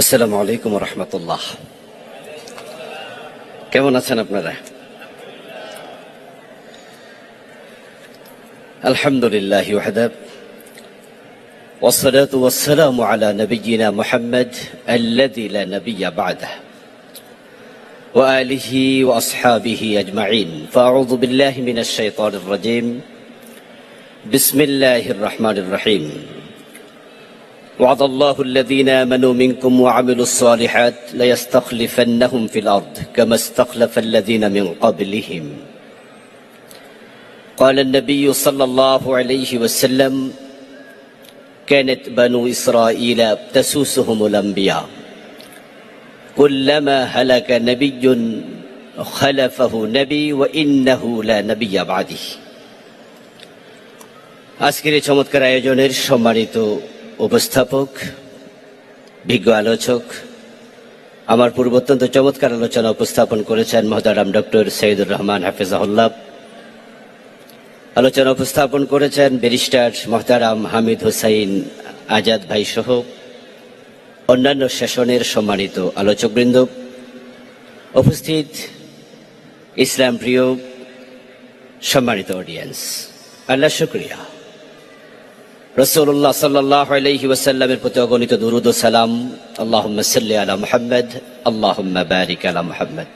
আসসালামু আলাইকুম রহমতুল্লাহ কেমন আছেন আপনারা আলহামদুলিল্লাহ ওয়াহদাব والصلاة والسلام على نبينا محمد الذي لا نبي بعده وآله وأصحابه أجمعين فأعوذ بالله من الشيطان الرجيم بسم الله الرحمن الرحيم وعد الله الذين آمنوا منكم وعملوا الصالحات ليستخلفنهم في الأرض كما استخلف الذين من قبلهم قال النبي صلى الله عليه وسلم كانت بنو إسرائيل تسوسهم الأنبياء كلما هلك نبي خلفه نبي وإنه لا نبي بعده আজকের এই চমৎকার আয়োজনের সম্মানিত উপস্থাপক, বিজ্ঞ আলোচক, আমার পূর্ব অত্যন্ত চমৎকার আলোচনা উপস্থাপন করেছেন মহতারাম ডক্টর সৈয়দুর রহমান হাফিজাহুল্লাহ। আলোচনা উপস্থাপন করেছেন ব্যারিস্টার মহতারাম হামিদ হুসাইন আজাদ ভাই সহ অন্যান্য সেশনের সম্মানিত আলোচকবৃন্দ। উপস্থিত ইসলাম প্রিয় সম্মানিত অডিয়েন্স, আল্লাহ শুক্রিয়া। রসুল্লাহ সাল্লাহ আলহি প্রতি অগণিত দুরুদ সালাম। আল্লাহ সাল্লি আলা মুহাম্মদ আল্লাহ বারিক আলা মুহাম্মদ।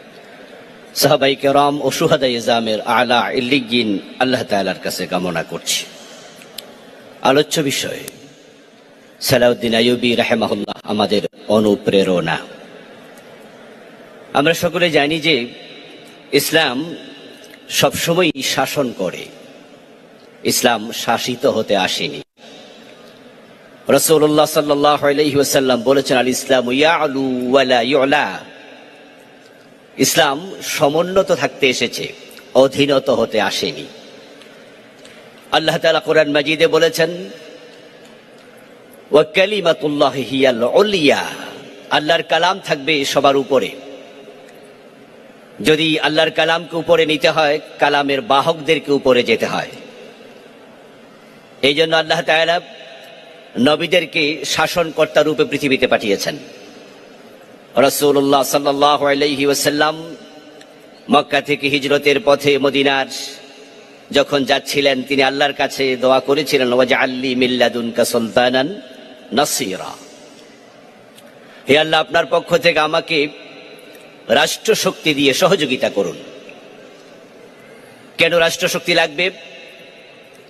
সাহাবাই কেরাম ও সুহাদা ইজামের আলা ইল্লিগিন আল্লাহ তালার কাছে কামনা করছি। আলোচ্য বিষয়, সালাউদ্দিন আইয়ুবি রাহেমাহুল্লাহ আমাদের অনুপ্রেরণা। আমরা সকলে জানি যে ইসলাম সবসময় শাসন করে। ইসলাম শাসিত হতে আসেনি রসুল্লাহ সাল্লাহ বলেছেন আল ইসলাম ইসলাম সমুন্নত থাকতে এসেছে, অধীনত হতে আসেনি। আল্লাহ তালা কোরআন মাজিদে বলেছেন আল্লাহর কালাম থাকবে সবার উপরে। যদি আল্লাহর কালামকে উপরে নিতে হয়, কালামের বাহকদেরকে উপরে যেতে হয়। এই জন্য আল্লাহ তাআলা নবীদেরকে শাসনকর্তা রূপে পৃথিবীতে পাঠিয়েছেন। রসুল্লাহ সাল্লাহ ওসাল্লাম মক্কা থেকে হিজরতের পথে মদিনার যখন যাচ্ছিলেন, তিনি আল্লাহর কাছে দোয়া করেছিলেন ওয়াজা আল্লি মিল্লাদুনকা সুলতানান নাসিরা। হে আল্লাহ, আপনার পক্ষ থেকে আমাকে রাষ্ট্রশক্তি দিয়ে সহযোগিতা করুন। কেন রাষ্ট্রশক্তি লাগবে?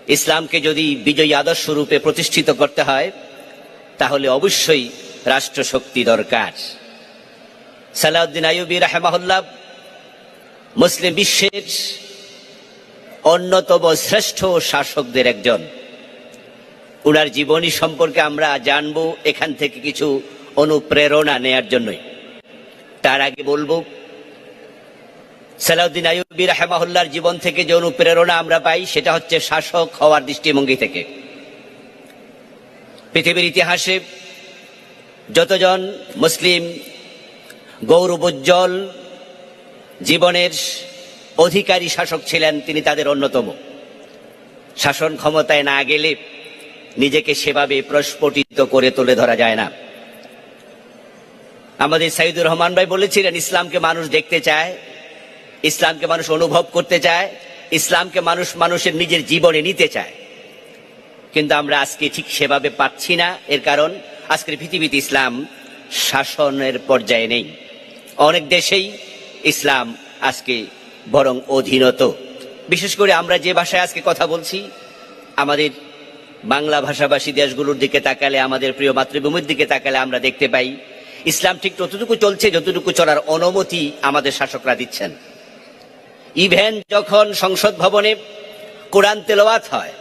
ইসলামকে যদি বিজয়ী আদর্শ রূপে প্রতিষ্ঠিত করতে হয়, তাহলে অবশ্যই রাষ্ট্র শক্তি দরকার। সালাউদ্দিন আইয়ুবী রাহেমাহুল্লাহ মুসলিম বিশ্বের অন্যতম শ্রেষ্ঠ শাসকদের একজন। উনার জীবনী সম্পর্কে আমরা জানব এখান থেকে কিছু অনুপ্রেরণা নেয়ার জন্যই। তার আগে বলব সালাউদ্দিন আইয়ুবী রাহেমাহুল্লার জীবন থেকে যে অনুপ্রেরণা আমরা পাই, সেটা হচ্ছে শাসক হওয়ার দৃষ্টিভঙ্গি থেকে। পৃথিবীর ইতিহাসে যতজন মুসলিম গৌরবোজ্জ্বল জীবনের অধিকারী শাসক ছিলেন, তিনি তাদের অন্যতম। শাসন ক্ষমতায় না গেলে নিজেকে সেভাবে প্রস্ফুটিত করে তুলে ধরা যায় না। আমাদের সাইদুর রহমান ভাই বলেছিলেন, ইসলামকে মানুষ দেখতে চায় ইসলামকে মানুষ অনুভব করতে চায়, ইসলামকে মানুষ মানুষের নিজের জীবনে নিতে চায়। কিন্তু আমরা আজকে ঠিক সেভাবে পাচ্ছি না, এর কারণ আজকের পৃথিবীতে ইসলাম শাসনের পর্যায়ে নেই। অনেক দেশেই ইসলাম আজকে বরং অধীনত। বিশেষ করে আমরা যে ভাষায় আজকে কথা বলছি, আমাদের বাংলা ভাষাভাষী দেশগুলোর দিকে তাকালে, আমাদের প্রিয় মাতৃভূমির দিকে তাকালে আমরা দেখতে পাই, ইসলাম ঠিক ততটুকু চলছে, যতটুকু চলার অনুমতি আমাদের শাসকরা দিচ্ছেন। ইভেন যখন সংসদ ভবনে কোরআন তেলাওয়াত হয়,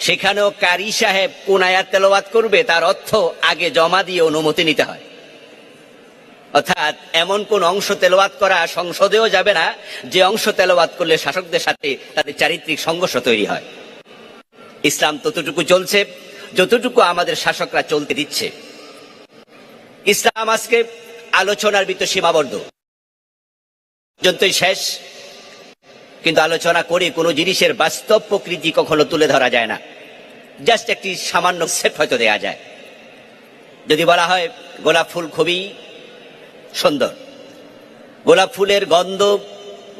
সেখানেও কারি সাহেব কোন আয়াত তেলাওয়াত করবে, তার অর্থ আগে জমা দিয়ে অনুমতি নিতে হয়। অর্থাৎ এমন কোন অংশ তেলাওয়াত করা সংসদেও যাবে না, যে অংশ তেলাওয়াত করলে শাসকদের সাথে তাদের চারিত্রিক সংঘর্ষ তৈরি হয়। ইসলাম ততটুকু চলছে, যতটুকু আমাদের শাসকরা চলতে দিচ্ছে। ইসলাম আজকে আলোচনার ভিতর সীমাবদ্ধ। পর্যন্তই শেষ। কিন্তু আলোচনা করে কোনো জিনিসের বাস্তব প্রকৃতি কখনো তুলে ধরা যায় না। জাস্ট একটি সামান্য সেট হয়তো দেয়া যায়। যদি বলা হয়, গোলাপ ফুল খুবই সুন্দর। গোলাপ ফুলের গন্ধ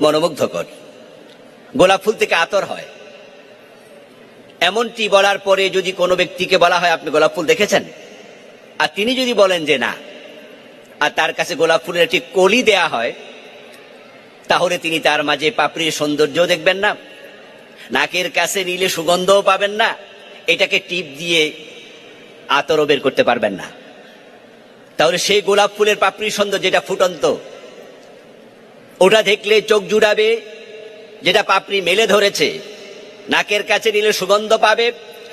মনোমুগ্ধকর। গোলাপ ফুল থেকে আতর হয়। এমনটি বলার পরে যদি কোনো ব্যক্তিকে বলা হয়, আপনি গোলাপ ফুল দেখেছেন? আর তিনি যদি বলেন যে না, আর তার কাছে গোলাপ ফুলের একটি কলি দেয়া হয় তাহলে তিনি তার মাঝে পাপড়ির সৌন্দর্য দেখবেন না। নাকের কাছে নিলে সুগন্ধও পাবেন না। এটাকে টিপ দিয়ে আতরও বের করতে পারবেন না। তাহলে সেই গোলাপ ফুলের পাপড়ির সৌন্দর্য যেটা ফুটন্ত, ওটা দেখলে চোখ জুড়াবে, যেটা পাপড়ি মেলে ধরেছে, নাকের কাছে নিলে সুগন্ধ পাবে,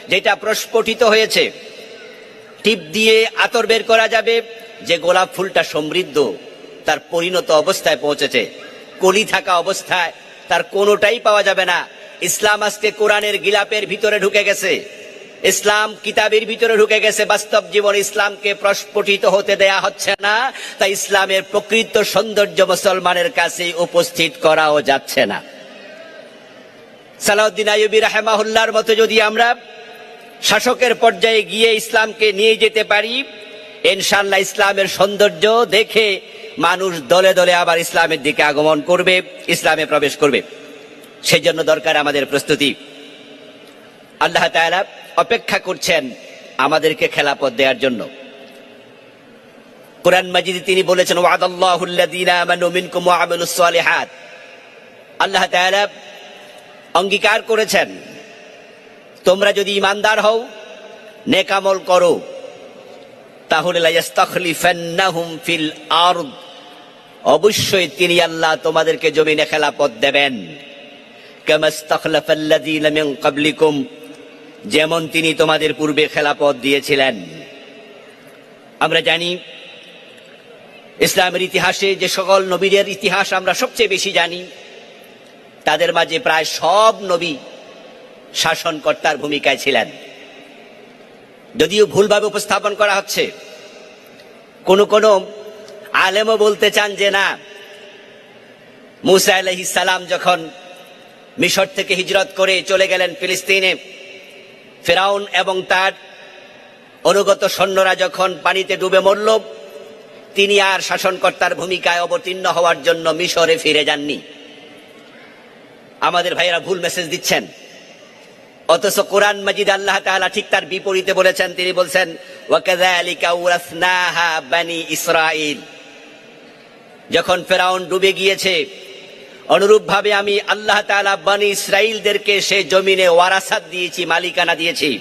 যেটা প্রস্ফুটিত হয়েছে, টিপ দিয়ে আতর বের করা যাবে, যে গোলাপ ফুলটা সমৃদ্ধ, তার পরিণত অবস্থায় পৌঁছেছে। কলি থাকা অবস্থায় তার কোনোটাই পাওয়া যাবে না। ইসলাম আজকে কোরআনের গিলাপের ভিতরে ঢুকে গেছে। ইসলাম কিতাবের ভিতরে ঢুকে গেছে, বাস্তব জীবন ইসলামকে প্রস্ফুটিত হতে দেয়া হচ্ছে না, তাই ইসলামের প্রকৃত সৌন্দর্য মুসলমানের কাছে উপস্থিত করাও যাচ্ছে না। সালাউদ্দিন আইয়ুবী রাহেমাহুল্লার মতো যদি আমরা শাসকের পর্যায়ে গিয়ে ইসলামকে নিয়ে যেতে পারি ইনশাল্লাহ ইসলামের সৌন্দর্য দেখে মানুষ দলে দলে আবার ইসলামের দিকে আগমন করবে, ইসলামে প্রবেশ করবে। সেই জন্য দরকার আমাদের প্রস্তুতি। আল্লাহ তাআলা অপেক্ষা করছেন আমাদেরকে খেলাপথ দেওয়ার জন্য। কোরআন মাজিদে তিনি বলেছেন আল্লাহ অঙ্গীকার করেছেন, তোমরা যদি ইমানদার হও, নেকামল করো, তাহলে অবশ্যই তিনি আল্লাহ তোমাদেরকে জমিনে খেলাপথ দেবেন। মিন যেমন তিনি তোমাদের পূর্বে খেলাপথ দিয়েছিলেন। আমরা জানি, ইসলামের ইতিহাসে যে সকল নবীদের ইতিহাস আমরা সবচেয়ে বেশি জানি, তাদের মাঝে প্রায় সব নবী শাসনকর্তার ভূমিকায় ছিলেন। যদিও ভুলভাবে উপস্থাপন করা হচ্ছে, কোনো কোন আলেমও বলতে চান যে না, মুসা আলহিস সালাম যখন মিশর থেকে হিজরত করে চলে গেলেন ফিলিস্তিনে, ফেরাউন এবং তার অনুগত সৈন্যরা যখন পানিতে ডুবে মরল, তিনি আর শাসনকর্তার ভূমিকায় অবতীর্ণ হওয়ার জন্য মিশরে ফিরে যাননি। আমাদের ভাইয়েরা ভুল মেসেজ দিচ্ছেন। অথচ কোরআন মাজিদ আল্লাহ তাআলা ঠিক তার বিপরীতে বলেছেন, তিনি বলছেন ওয়াকাযালিকা উরাসনাহা বানি ইসরাইল যখন ফেরাউন ডুবে গিয়েছে, অনুরূপভাবে আমি আল্লাহ তাআলা বানি ইসরাইলদেরকে সে জমিনে ওয়ারাসাত দিয়েছি, মালিকানা দিয়েছি।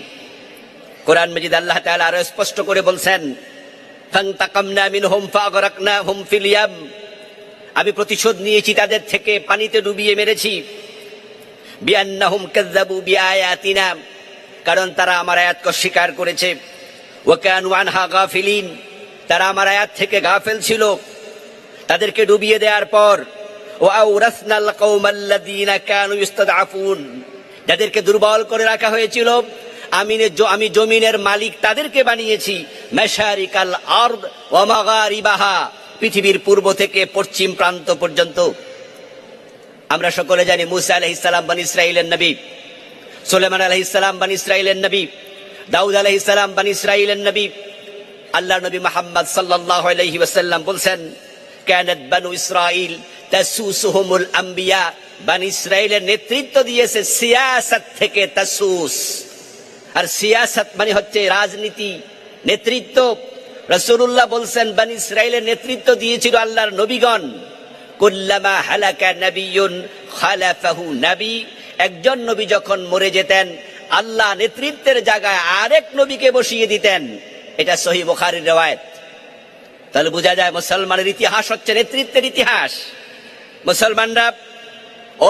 কোরআন মাজিদ আল্লাহ তাআলা আরও স্পষ্ট করে বলছেন আমি প্রতিশোধ নিয়েছি তাদের থেকে, পানিতে ডুবিয়ে মেরেছি। কারণ তারা আমার আয়াতকে অস্বীকার করেছে। ওয়া কানু আনহা গাফিলিন, তারা আমার আয়াত থেকে গাফেল ছিল। তাদেরকে ডুবিয়ে দেওয়ার পর কওমাল্লাযীনা কানু ইস্তাদআফুন যাদেরকে দুর্বল করে রাখা হয়েছিল আমি আমি জমিনের মালিক তাদেরকে বানিয়েছি, মেশারিকাল আরদ ওয়া পৃথিবীর পূর্ব থেকে পশ্চিম প্রান্ত পর্যন্ত। আমরা সকলে জানি মুসা আলহিসাল্লাম বান ইসরাইলের নবী সুলেমান আলহিসাল্লাম বান ইসরাইলের নবী, দাউদ আলহিসাল্লাম বান ইসরাইলের নবী। আল্লাহ নবী মোহাম্মদ সাল্লাল্লাহু আলাইহি ওয়াসাল্লাম বলছেন কানাত বানু ইসরাইল তাসুসুহুমুল আম্বিয়া বান ইসরাইলের নেতৃত্ব দিয়েছে সিয়াসত থেকে তাসুস আর সিয়াসত মানে হচ্ছে রাজনীতি, নেতৃত্ব। রসুল্লাহ বলছেন, বান ইসরাইলের নেতৃত্ব দিয়েছিল আল্লাহর নবীগণ। কুল্লামা হালাকা নবিয়ুন খালাফাহু নবী। একজন নবী যখন মরে যেতেন, আল্লাহ নেতৃত্বের জায়গায় আরেক নবীকে বসিয়ে দিতেন। এটা সহি বুখারীর রেওয়ায়ত। তাহলে বোঝা যায় মুসলমানের ইতিহাস হচ্ছে নেতৃত্বের ইতিহাস। মুসলমানরা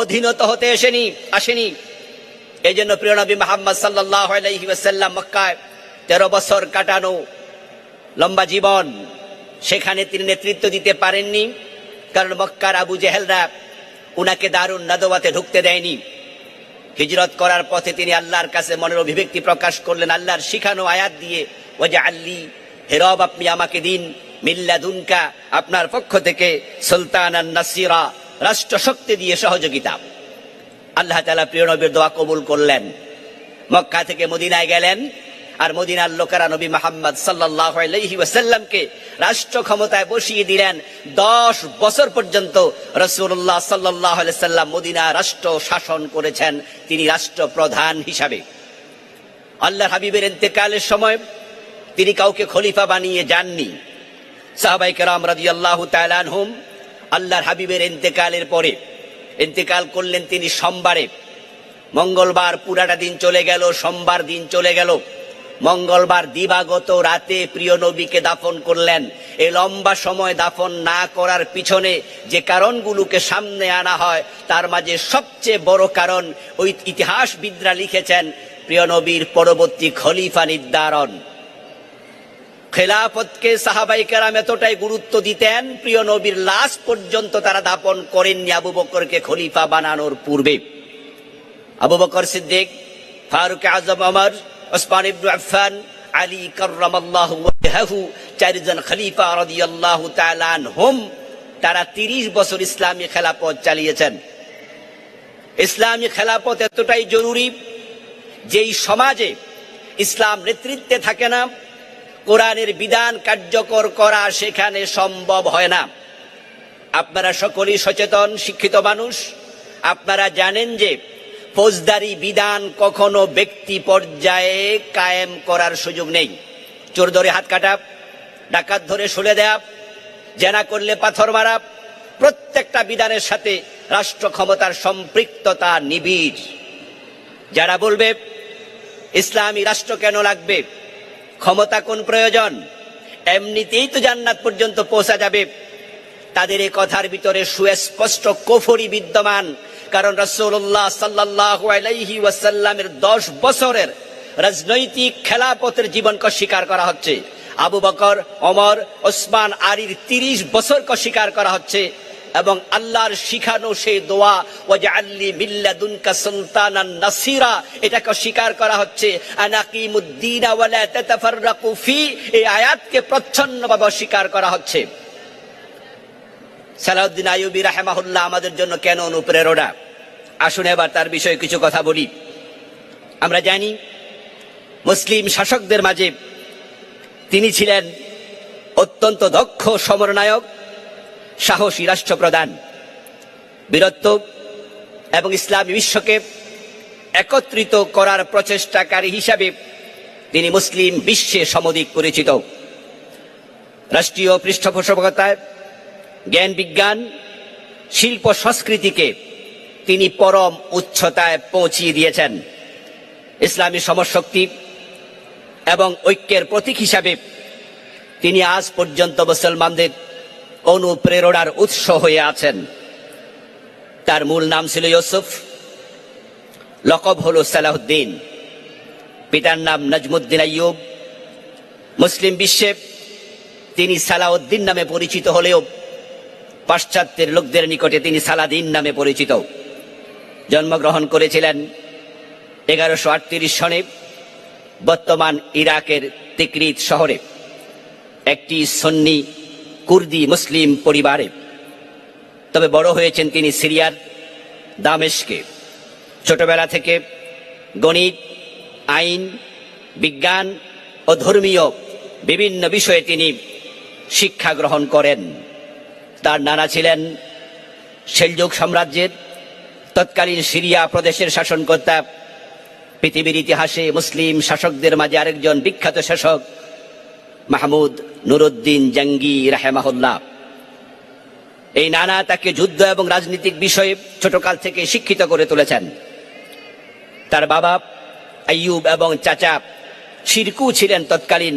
অধীনত হতে এসেনি, আসেনি। এই জন্য প্রিয় নবী মোহাম্মদ সাল্লাহ মক্কায় তেরো বছর কাটানো লম্বা জীবন, সেখানে তিনি নেতৃত্ব দিতে পারেননি, কারণ মক্কার আবু জেহেলরা উনাকে দারুণ নাদওয়াতে ঢুকতে দেয়নি। হিজরত করার পথে তিনি আল্লাহর কাছে মনের অভিব্যক্তি প্রকাশ করলেন, আল্লাহর শিখানো আয়াত দিয়ে ওয়াজা আল্লি হেরব আপনি আমাকে দিন মিল্লাদুনকা আপনার পক্ষ থেকে সুলতান নাসিরা রাষ্ট্র শক্তি দিয়ে সহযোগিতা। আল্লাহ তালা প্রিয় নবীর দোয়া কবুল করলেন। মক্কা থেকে মদিনায় গেলেন আর মদিনার লোকেরা নবী মোহাম্মদ সাল্লাহ আলাইহি ওয়াসাল্লামকে রাষ্ট্র ক্ষমতায় বসিয়ে দিলেন। দশ বছর পর্যন্ত রসুল্লাহ সাল্লাহ সাল্লাম মদিনা রাষ্ট্র শাসন করেছেন। তিনি রাষ্ট্রপ্রধান হিসাবে। আল্লাহ হাবিবের ইন্তেকালের সময় তিনি কাউকে খলিফা বানিয়ে যাননি। সাহাবাই কেরাম রাজি আল্লাহ হুম আল্লাহর হাবিবের ইন্তেকালের পরে ইন্তেকাল করলেন তিনি সোমবারে। মঙ্গলবার পুরাটা দিন চলে গেল, সোমবার দিন চলে গেল। মঙ্গলবার দিবাগত রাতে প্রিয় নবীকে দাফন করলেন। এই লম্বা সময় দাফন না করার পিছনে যে কারণগুলোকে সামনে আনা হয়, তার মাঝে সবচেয়ে বড় কারণ ওই ইতিহাসবিদরা লিখেছেন, প্রিয় নবীর পরবর্তী খলিফা নির্ধারণ। খেলাফতকে সাহাবাই কেরাম এতটাই গুরুত্ব দিতেন, প্রিয় নবীর লাশ পর্যন্ত তারা দাপন করেননি আবু বকরকে খলিফা বানানোর পূর্বে। আবু বকর সিদ্দিক, ফারুক আজম অমর ওসমান ইবনু আফফান, আলী কার্রামাল্লাহু ওয়াজহাহু, চারজন খলিফা রাদিয়াল্লাহু তাআলা আনহুম, তারা 30 বছর ইসলামী খেলাফত চালিয়েছেন। ইসলামী খেলাফত এতটাই জরুরি, যেই সমাজে ইসলাম নেতৃত্বে থাকে না কোরআনের বিধান কার্যকর করা সেখানে সম্ভব হয় না। আপনারা সকলেই সচেতন, শিক্ষিত মানুষ। আপনারা জানেন যে ফৌজদারি বিধান কখনো ব্যক্তি পর্যায়ে কায়েম করার সুযোগ নেই। চোর ধরে হাত কাটা, ডাকাত ধরে শুলে দেয়া, জেনা করলে পাথর মারা, প্রত্যেকটা বিধানের সাথে রাষ্ট্র ক্ষমতার সম্পৃক্ততা নিবিড়। যারা বলবে, ইসলামী রাষ্ট্র কেন লাগবে? ক্ষমতা কোন প্রয়োজন? এমনিতেই তো জান্নাত পর্যন্ত পৌঁছা যাবে। তাদের এই কথার ভিতরে সুস্পষ্ট কোফরি বিদ্যমান, কারণ রসুল্লাহ সাল্লাহ আলাইহি ওয়াসাল্লামের দশ বছরের রাজনৈতিক খেলাপথের জীবনকে স্বীকার করা হচ্ছে। আবু বকর অমর ওসমান আরির তিরিশ বছরকে স্বীকার করা হচ্ছে। এবং আল্লাহর শিখানো সেই দোয়া ওয়াজে আল্লি মিল্লাদুনকা সুলতানান নাসিরা এটাকে স্বীকার করা হচ্ছে আনাকিমুদ্দিন ওয়ালা তাতাফাররাকু ফি এই আয়াতকে প্রচ্ছন্নভাবে অস্বীকার করা হচ্ছে। সালাউদ্দিন আইয়ুবী রাহেমাহুল্লাহ আমাদের জন্য কেন অনুপ্রেরণা? আসুন এবার তার বিষয়ে কিছু কথা বলি। আমরা জানি, মুসলিম শাসকদের মাঝে তিনি ছিলেন অত্যন্ত দক্ষ সমরনায়ক সাহসী রাষ্ট্রপ্রধান। বীরত্ব এবং ইসলামী বিশ্বকে একত্রিত করার প্রচেষ্টাকারী হিসাবে তিনি মুসলিম বিশ্বে সমধিক পরিচিত। রাষ্ট্রীয় পৃষ্ঠপোষকতায় জ্ঞান বিজ্ঞান, শিল্প সংস্কৃতিকে তিনি পরম উচ্চতায় পৌঁছিয়ে দিয়েছেন। ইসলামী সমশক্তি এবং ঐক্যের প্রতীক হিসাবে তিনি আজ পর্যন্ত মুসলমানদের অনুপ্রেরণার উৎস হয়ে আছেন। তার মূল নাম ছিল ইউসুফ, লকব হল সালাহুদ্দিন পিতার নাম নজমুদ্দিন আইয়ুব। মুসলিম বিশ্বে তিনি সালাউদ্দিন নামে পরিচিত হলেও পাশ্চাত্যের লোকদের নিকটে তিনি সালাদিন নামে পরিচিত। জন্মগ্রহণ করেছিলেন এগারোশো আটত্রিশ সনে বর্তমান ইরাকের তিকরিত শহরে। একটি সন্নি কুর্দি মুসলিম পরিবারে। তবে বড় হয়েছেন তিনি সিরিয়ার দামেশকে। ছোটবেলা থেকে গণিত, আইন, বিজ্ঞান ও ধর্মীয় বিভিন্ন বিষয়ে তিনি শিক্ষা গ্রহণ করেন। তার নানা ছিলেন সেলযুগ সাম্রাজ্যের, তৎকালীন সিরিয়া প্রদেশের শাসনকর্তা, পৃথিবীর ইতিহাসে মুসলিম শাসকদের মাঝে আরেকজন বিখ্যাত শাসক মাহমুদ নুরুদ্দিন জাঙ্গি রাহেমাহুল্লাহ। এই নানা তাকে যুদ্ধ এবং রাজনৈতিক বিষয়ে ছোটকাল থেকে শিক্ষিত করে তুলেছেন। তার বাবা আইয়ুব এবং চাচা শিরকু ছিলেন তৎকালীন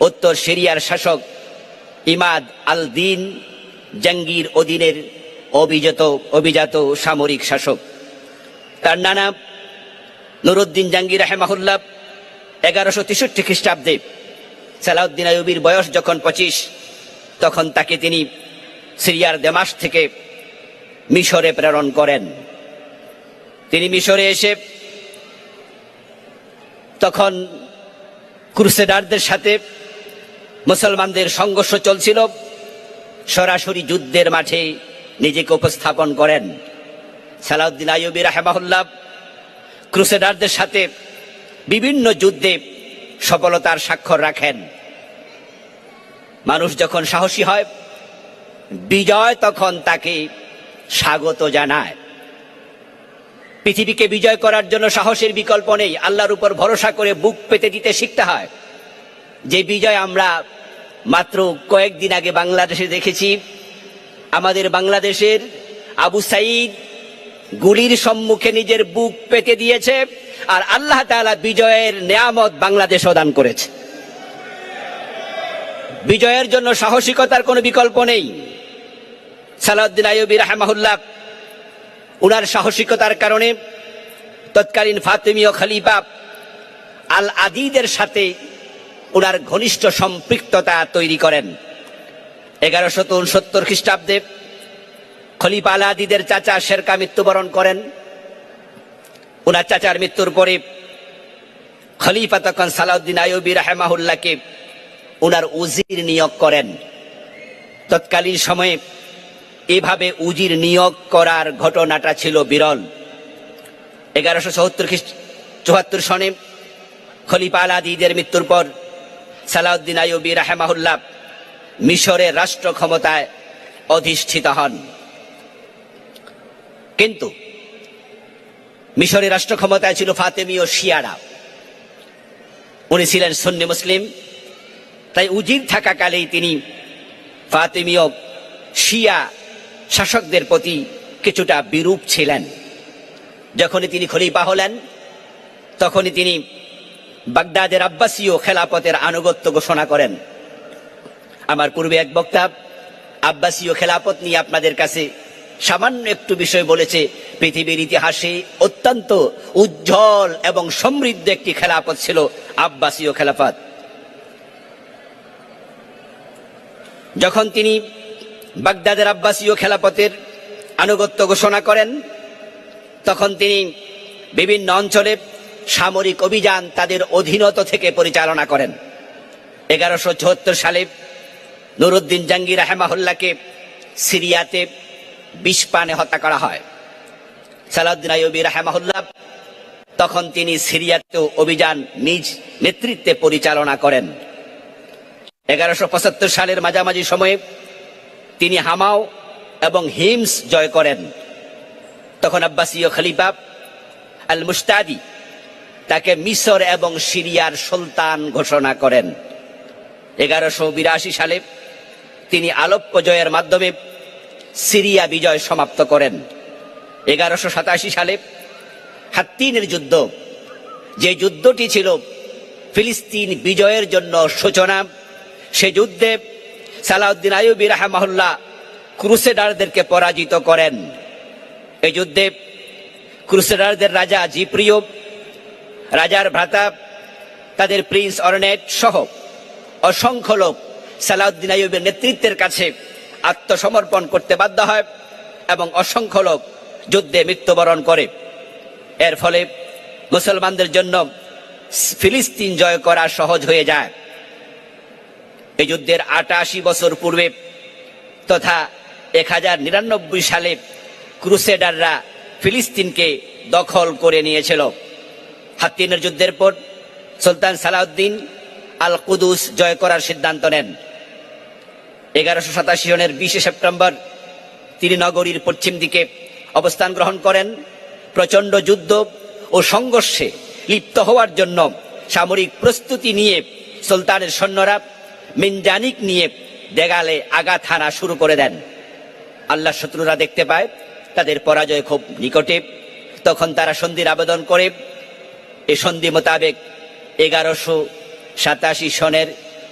উত্তর সিরিয়ার শাসক ইমাদ আল দিন জাঙ্গির অধীনের অভিজাত অভিজাত সামরিক শাসক। তার নানা নুরুদ্দিন জাঙ্গির রাহেমাহুল্লাহ এগারোশো তেষট্টি খ্রিস্টাব্দে সালাউদ্দিন আয়ুবির বয়স যখন পঁচিশ, তখন তাকে তিনি সিরিয়ার দেমাস থেকে মিশরে প্রেরণ করেন। তিনি মিশরে এসে তখন ক্রুসেডারদের সাথে মুসলমানদের সংঘর্ষ চলছিল। সরাসরি যুদ্ধের মাঠে নিজেকে উপস্থাপন করেন। সালাউদ্দিন আইয়ুবী রাহেমাহুল্লাহ ক্রুসেডারদের সাথে বিভিন্ন যুদ্ধে সফলতার স্বাক্ষর রাখেন। মানুষ যখন সাহসী হয়, বিজয় তখন তাকে স্বাগত জানায়। পৃথিবীকে বিজয় করার জন্য সাহসের বিকল্প নেই, আল্লাহর উপর ভরসা করে বুক পেতে দিতে শিখতে হয়। যে বিজয় আমরা মাত্র কয়েকদিন আগে বাংলাদেশে দেখেছি, আমাদের বাংলাদেশের আবু সাইদ গুলির সম্মুখে নিজের বুক পেতে দিয়েছে আর আল্লাহ তাআলা বিজয়ের নেয়ামত বাংলাদেশও দান করেছে। বিজয়ের জন্য সাহসিকতার কোনো বিকল্প নেই। সালাউদ্দিন আইয়ুবী রাহমাহুল্লাহ উনার সাহসিকতার কারণে তৎকালীন ফাতেমীয় খলিফা আল আদিদের সাথে ওনার ঘনিষ্ঠ সম্পৃক্ততা তৈরি করেন। এগারোশত উনসত্তর খ্রিস্টাব্দে খলিফা আল আদিদের চাচা শেরকা মৃত্যুবরণ করেন। ওনার চাচার মৃত্যুর পরে খলিফা তখন সালাউদ্দিন আইয়ুবী রাহেমাহুল্লাহকে ওনার উজির নিয়োগ করেন। তৎকালীন সময়ে এভাবে উজির নিয়োগ করার ঘটনাটা ছিল বিরল। এগারোশো চৌহত্তর খ্রিস্ট, চুয়াত্তর সনে খলিফা আল আদিদের মৃত্যুর পর সালাউদ্দিন আইয়ুবী রাহেমাহুল্লাহ মিশরের রাষ্ট্র ক্ষমতায় অধিষ্ঠিত হন। কিন্তু মিশরের রাষ্ট্র ক্ষমতায় ছিল ফাতেমীয় শিয়ারা। উনি ছিলেন সুন্নি মুসলিম। তাই উজির থাকাকালেই তিনি ফাতেমীয় শিয়া শাসকদের প্রতি কিছুটা বিরূপ ছিলেন। যখনই তিনি খলিফা হলেন, তখনই তিনি বাগদাদের আব্বাসীয় খেলাপথের আনুগত্য ঘোষণা করেন। আমার পূর্বে এক বক্তা আব্বাসীয় খেলাপথ নিয়ে আপনাদের কাছে সামান্য একটু বিষয় বলেছে, পৃথিবীর ইতিহাসে অত্যন্ত উজ্জ্বল এবং সমৃদ্ধ একটি খেলাপথ ছিল আব্বাসীয় খেলাফত যখন তিনি বাগদাদের আব্বাসীয় খেলাপথের আনুগত্য ঘোষণা করেন, তখন তিনি বিভিন্ন অঞ্চলে সামরিক অভিযান তাদের অধীনত থেকে পরিচালনা করেন। এগারোশো সালে নুরুদ্দিন জাঙ্গির রাহেমাহুল্লাহকে সিরিয়াতে বিষপানে হত্যা করা হয়। সালাউদ্দিন আইয়ুবী রাহেমাহুল্লাহ তখন তিনি সিরিয়াতেও অভিযান নিজ নেতৃত্বে পরিচালনা করেন। এগারোশো পঁচাত্তর সালের মাঝামাঝি সময়ে তিনি হামাও এবং হিমস জয় করেন। তখন আব্বাসীয় খলিফা আল মুস্তাদি তাকে মিশর এবং সিরিয়ার সুলতান ঘোষণা করেন। এগারোশো বিরাশি সালে তিনি আলোপ্য জয়ের মাধ্যমে সিরিয়া বিজয় সমাপ্ত করেন। এগারোশো সাতাশি সালে হাত্তিনের যুদ্ধ। যে যুদ্ধটি ছিল ফিলিস্তিন বিজয়ের জন্য সূচনা, সে যুদ্ধে সালাউদ্দিন আইয়ুবী রাহমাহুল্লাহ ক্রুসেডারদেরকে পরাজিত করেন। এই যুদ্ধে ক্রুসেডারদের রাজা জিপ্রিয়, রাজার ভ্রাতা, তাদের প্রিন্স অরনেট সহ অসংখ্য লোক সালাউদ্দিন আয়ুবের নেতৃত্বের কাছে আত্মসমর্পণ করতে বাধ্য হয় এবং অসংখ্য লোক যুদ্ধে মৃত্যুবরণ করে। এর ফলে মুসলমানদের জন্য ফিলিস্তিন জয় করা সহজ হয়ে যায়। এই যুদ্ধের আটাশি বছর পূর্বে তথা এক হাজার নিরানব্বই সালে ক্রুসেডাররা ফিলিস্তিনকে দখল করে নিয়েছিল। হাত্তিনের যুদ্ধের পর সুলতান সালাউদ্দিন আল কুদুস জয় করার সিদ্ধান্ত নেন। এগারোশো সাতাশি সনের বিশে সেপ্টেম্বর তিনি নগরীর পশ্চিম দিকে অবস্থান গ্রহণ করেন। প্রচণ্ড যুদ্ধ ও সংঘর্ষে লিপ্ত হওয়ার জন্য সামরিক প্রস্তুতি নিয়ে সুলতানের সৈন্যরা মিনজানিক নিয়ে দেগালে আঘাত হানা শুরু করে দেন। আল্লাহ শত্রুরা দেখতে পায়, তাদের পরাজয় খুব নিকটে। তখন তারা সন্ধির আবেদন করে, এ সন্ধি মোতাবেক এগারোশো সাতাশি সনের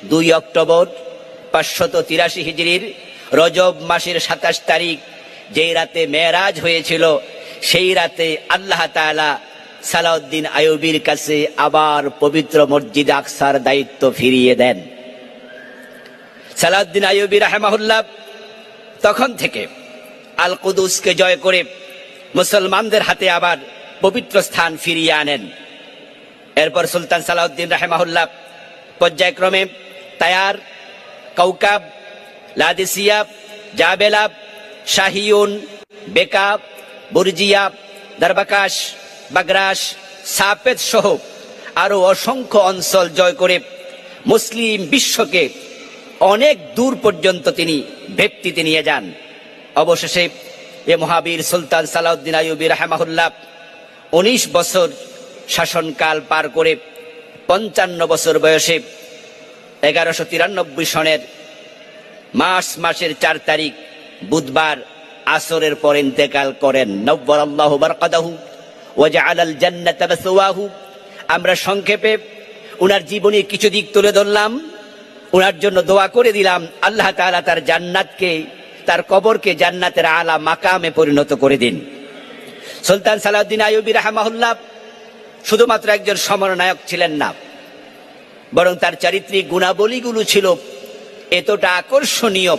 দুই অক্টোবর পাঁচশত তিরাশি হিজড়ির রজব মাসের সাতাশ তারিখ, যেই রাতে মেয়েরাজ হয়েছিল, সেই রাতে আল্লাহ তাআলা সালাউদ্দিন আয়ুবীর কাছে আবার পবিত্র মসজিদ আকসার দায়িত্ব ফিরিয়ে দেন। সালাউদ্দিন আয়ুবী রাহেমাহুল্লাহ তখন থেকে আল কুদুসকে জয় করে মুসলমানদের হাতে আবার পবিত্র স্থান ফিরিয়ে আনেন। এরপর সুলতান সালাউদ্দিন রাহেমাহুল্লাহ পর্যায়ক্রমে তায়ার কৌকাব লাদিসিয়া জাবেলাব, শাহিউন, বেকাব, বুরজিয়াব, দরবাকাশ বাগরাস সাপেদ সহ আরও অসংখ্য অঞ্চল জয় করে মুসলিম বিশ্বকে অনেক দূর পর্যন্ত তিনি ব্যক্তিতে নিয়ে যান। অবশেষে এ মহাবীর সুলতান সালাউদ্দিন আইয়ুবী রাহমাহুল্লাহ উনিশ বছর শাসনকাল পার করে পঞ্চান্ন বছর বয়সে এগারোশো তিরানব্বই সনের মার্চ মাসের চার তারিখ, বুধবার আসরের পর ইন্তেকাল করেন। নব্বর আল্লাহ বারকাদাহু আল জান্নাত মাসওয়াহু। আমরা সংক্ষেপে উনার জীবনের কিছু দিক তুলে ধরলাম। উনার জন্য দোয়া করে দিলাম, আল্লাহ তাআলা তার জান্নাতকে, তার কবরকে জান্নাতের আলা মাকামে পরিণত করে দিন। সুলতান সালাউদ্দিন আইয়ুবী রাহমাহুল্লাহ শুধুমাত্র একজন সমরনায়ক ছিলেন না বরং তার চারিত্রিক গুণাবলীগুলো ছিল এতটা আকর্ষণীয়।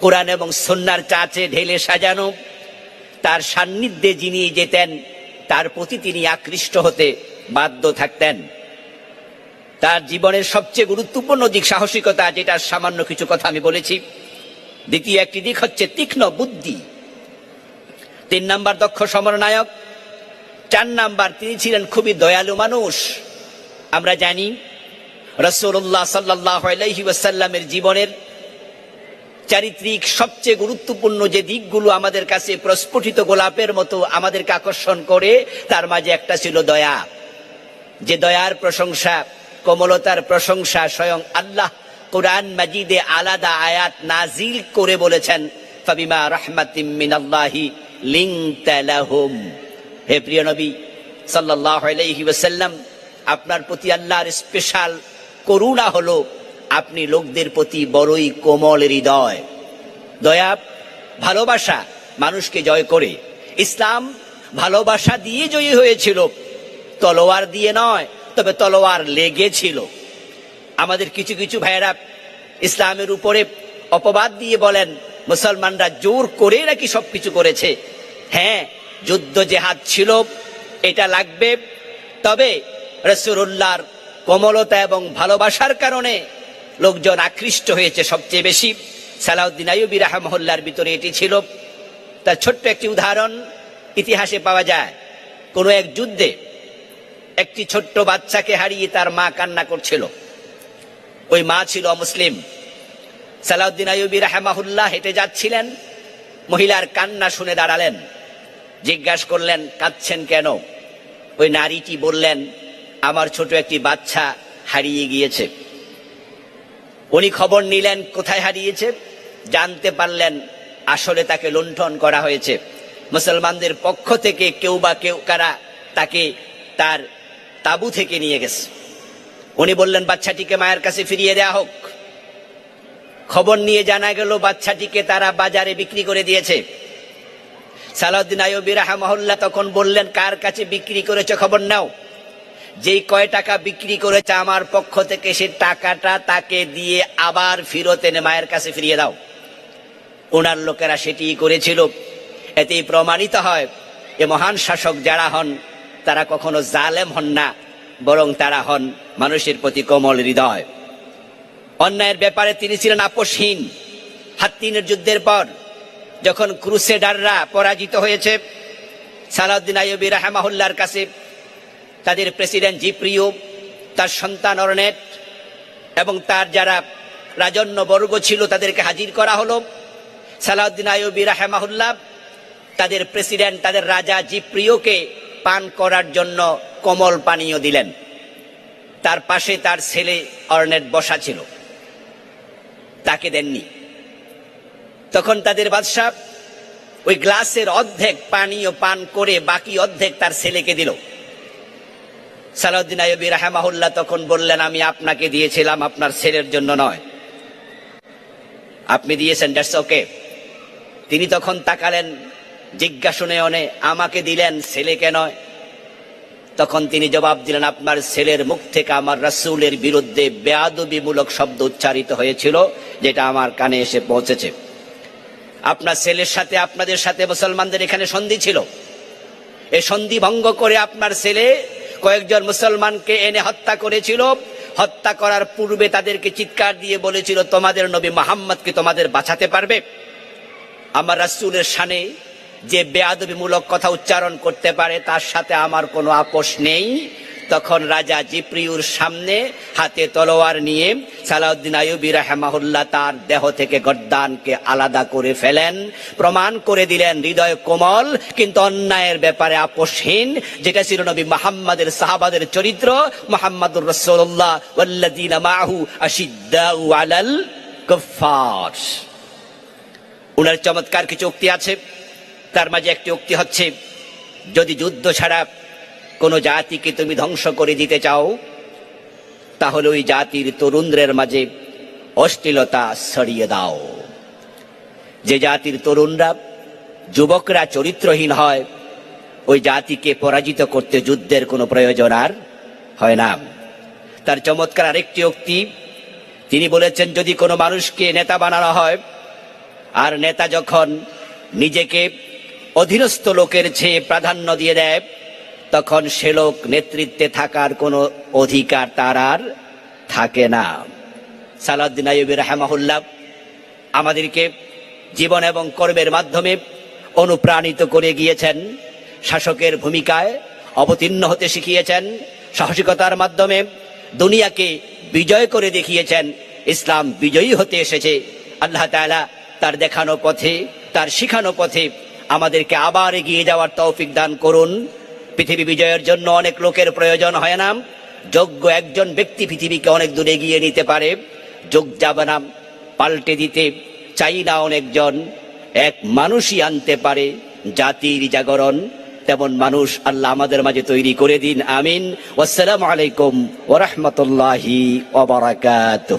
কোরআন এবং সন্ন্যার চাচে ঢেলে সাজানো, তার সান্নিধ্যে যিনি যেতেন, তার প্রতি তিনি আকৃষ্ট হতে বাধ্য থাকতেন। তার জীবনের সবচেয়ে গুরুত্বপূর্ণ দিক সাহসিকতা, যেটা সামান্য কিছু কথা আমি বলেছি। দ্বিতীয় একটি দিক হচ্ছে তীক্ষ্ণ বুদ্ধি। তিন নাম্বার দক্ষ সমরনায়ক, চার নাম্বার তিনি ছিলেন খুবই দয়ালু মানুষ। আমরা জানি রসুল্লাহ সাল্লাহ আলাইহি ওয়াসাল্লামের জীবনের চারিত্রিক সবচেয়ে গুরুত্বপূর্ণ যে দিকগুলো আমাদের কাছে প্রস্ফুটিত গোলাপের মতো আমাদেরকে আকর্ষণ করে, তার মাঝে একটা ছিল দয়া। যে দয়ার প্রশংসা, কোমলতার প্রশংসা স্বয়ং আল্লাহ কোরআন মাজিদে আলাদা আয়াত নাজিল করে বলেছেন, ফাবিমা রাহমাতিম মিনাল্লাহি লিংতা লাহুম। হে প্রিয় নবী সাল্লাল্লাহু আলাইহি ওয়াসাল্লাম, আপনার প্রতি আল্লাহর স্পেশাল করুণা হলো আপনি লোকদের প্রতি বড়ই কোমল হৃদয়। দয়া, ভালোবাসা মানুষকে জয় করে। ইসলাম ভালোবাসা দিয়ে জয়ী হয়েছিল। তলোয়ার দিয়ে নয়, তবে তলোয়ার লেগেছিল। আমাদের কিছু কিছু ভাইয়েরা ইসলামের উপরে অপবাদ দিয়ে বলেন, মুসলমানরা জোর করে নাকি সবকিছু করেছে? হ্যাঁ যুদ্ধ জেহাদ ছিল, এটা লাগবে। তবে রসুল্লাহর কোমলতা এবং ভালোবাসার কারণে লোকজন আকৃষ্ট হয়েছে সবচেয়ে বেশি। সালাউদ্দিন আইয়ুবী রাহমহল্লার ভিতরে এটি ছিল। তার ছোট্ট একটি উদাহরণ ইতিহাসে পাওয়া যায়। কোনো এক যুদ্ধে একটি ছোট্ট বাচ্চাকে হারিয়ে তার মা কান্না করছিল। ওই মা ছিল মুসলিম সালাউদ্দিন আইয়ুবী রাহমাহুল্লাহ হেঁটে যাচ্ছিলেন। মহিলার কান্না শুনে দাঁড়ালেন। জিজ্ঞাসা করলেন, কাঁদছেন কেন? ওই নারীটি বললেন আমার ছোট একটি বাচ্চা হারিয়ে গিয়েছে। উনি খবর নিলেন, কোথায় হারিয়েছে? জানতে পারলেন আসলে তাকে লুণ্ঠন করা হয়েছে। মুসলমানদের পক্ষ থেকে কেউ বা কেউ কারা তাকে তার তাবু থেকে নিয়ে গেছে। উনি বললেন, বাচ্চাটিকে মায়ের কাছে ফিরিয়ে দেয়া হোক। খবর নিয়ে জানা গেল, বাচ্চাটিকে তারা বাজারে বিক্রি করে দিয়েছে। সালাউদ্দিন আইয়ুবী রাহমাহুল্লাহ তখন বললেন, কার কাছে বিক্রি করেছে খবর নাও। যেই কয় টাকা বিক্রি করেছে আমার পক্ষ থেকে, সে টাকাটা তাকে দিয়ে আবার ফিরত এনে মায়ের কাছে ফিরিয়ে দাও। ওনার লোকেরা সেটি করেছিল। এতেই প্রমাণিত হয়, এ মহান শাসক যারা হন, তারা কখনো জালেম হন না, বরং তারা হন মানুষের প্রতি কোমল হৃদয়। অন্যায়ের ব্যাপারে তিনি ছিলেন আপোষহীন। হাত্তিনের যুদ্ধের পর, যখন ক্রুসেডাররা পরাজিত হয়েছে, সালাউদ্দিন আইয়ুবী রাহমাহুল্লার কাছে তাদের প্রেসিডেন্ট জিপ্রিয় তার সন্তান অরনেট এবং তার যারা রাজন্য বর্গ ছিল তাদেরকে হাজির করা হলো। সালাউদ্দিন আইয়ুবী রাহমাহুল্লাহ, তাদের প্রেসিডেন্ট, তাদের রাজা জিপ্রিয়কে পান করার জন্য কমল পানীয় দিলেন। তার পাশে তার ছেলে অর্নেট বসা ছিল। তাকে দেননি। তখন তাদের বাদশাহ ওই গ্লাসের অর্ধেক পানীয় পান করে বাকি অর্ধেক তার ছেলেকে দিল। সালাউদ্দিন আইয়ুবী রাহমাহুল্লাহ তখন বললেন, আমি আপনাকে দিয়েছিলাম আপনার ছেলের জন্য নয়। আপনি দিয়েছেন দ্যাটস ওকে তিনি তখন তাকালেন জিজ্ঞাসনে অনে, আমাকে দিলেন ছেলেকে নয়? তখন তিনি জবাব দিলেন, আপনার ছেলের মুখ থেকে আমার রাসূলের বিরুদ্ধে বেয়াদবিমূলক শব্দ উচ্চারিত হয়েছিল, যেটা আমার কানে এসে পৌঁছেছে। আপনার ছেলের সাথে আপনাদের সাথে মুসলমানদের এখানে সন্ধি ছিল। এ সন্ধি ভঙ্গ করে আপনার ছেলে কয়েকজন মুসলমানকে এনে হত্যা করেছিল। হত্যা করার পূর্বে তাদেরকে চিৎকার দিয়ে বলেছিল, তোমাদের নবী মোহাম্মদকে তোমাদের বাঁচাতে পারবে? আমার রাসুলের সানে যে বেয়াদবিমূলক কথা উচ্চারণ করতে পারে, তার সাথে আমার কোনো আপোষ নেই। তখন রাজা জিপ্রিউর সামনে হাতে তলোয়ার নিয়ে সালাউদ্দিন আইয়ুবী রাহমাহুল্লাহ তার দেহ থেকে গর্দানকে আলাদা করে ফেলেন, প্রমাণ করে দিলেন হৃদয় কোমল, কিন্তু অন্যায়ের ব্যাপারে আপোষহীন, যেটা ছিল নবী মোহাম্মদের সাহাবাদের চরিত্র, মোহাম্মদুর রসুল্লাহ ওয়াল্লাযীনা মাহু আলাল কুফফার। উনার চমৎকার কিছু উক্তি আছে, তার মাঝে একটি উক্তি হচ্ছে, যদি যুদ্ধ ছাড়া কোনো জাতিকে তুমি ধ্বংস করে দিতে চাও? তাহলে ওই জাতির তরুণদের মাঝে অশ্লীলতা ছড়িয়ে দাও। যে জাতির তরুণরা যুবকরা চরিত্রহীন হয়, ওই জাতিকে পরাজিত করতে যুদ্ধের কোনো প্রয়োজন আর হয় না। তার চমৎকার আরেকটি উক্তি, তিনি বলেছেন, যদি কোনো মানুষকে নেতা বানানো হয়, আর নেতা যখন নিজেকে অধীনস্থ লোকের চেয়ে প্রাধান্য দিয়ে দেয় তখন সে লোক নেতৃত্বে থাকার কোনো অধিকার তার আর থাকে না। সালাউদ্দিন আইয়ুবী রাহমাহুল্লাহ আমাদেরকে জীবন এবং কর্মের মাধ্যমে অনুপ্রাণিত করে গিয়েছেন, শাসকের ভূমিকায় অবতীর্ণ হতে শিখিয়েছেন, সাহসিকতার মাধ্যমে দুনিয়াকে বিজয় করে দেখিয়েছেন, ইসলাম বিজয়ী হতে এসেছে। আল্লাহ তাআলা তার দেখানো পথে, তার শিখানো পথে আমাদেরকে আবার এগিয়ে যাওয়ার তৌফিক দান করুন। পৃথিবী বিজয়ের জন্য অনেক লোকের প্রয়োজন, হয় না? যোগ্য একজন ব্যক্তি পৃথিবীকে অনেক দূরে এগিয়ে নিতে পারে। যোগ যাবে না, পাল্টে দিতে চাই না অনেকজন। এক মানুষই আনতে পারে জাতির জাগরণ। তেমন মানুষ আল্লাহ আমাদের মাঝে তৈরি করে দিন, আমিন। আসসালামু আলাইকুম ওরহমতুল্লাহি ওবরাকাতুহ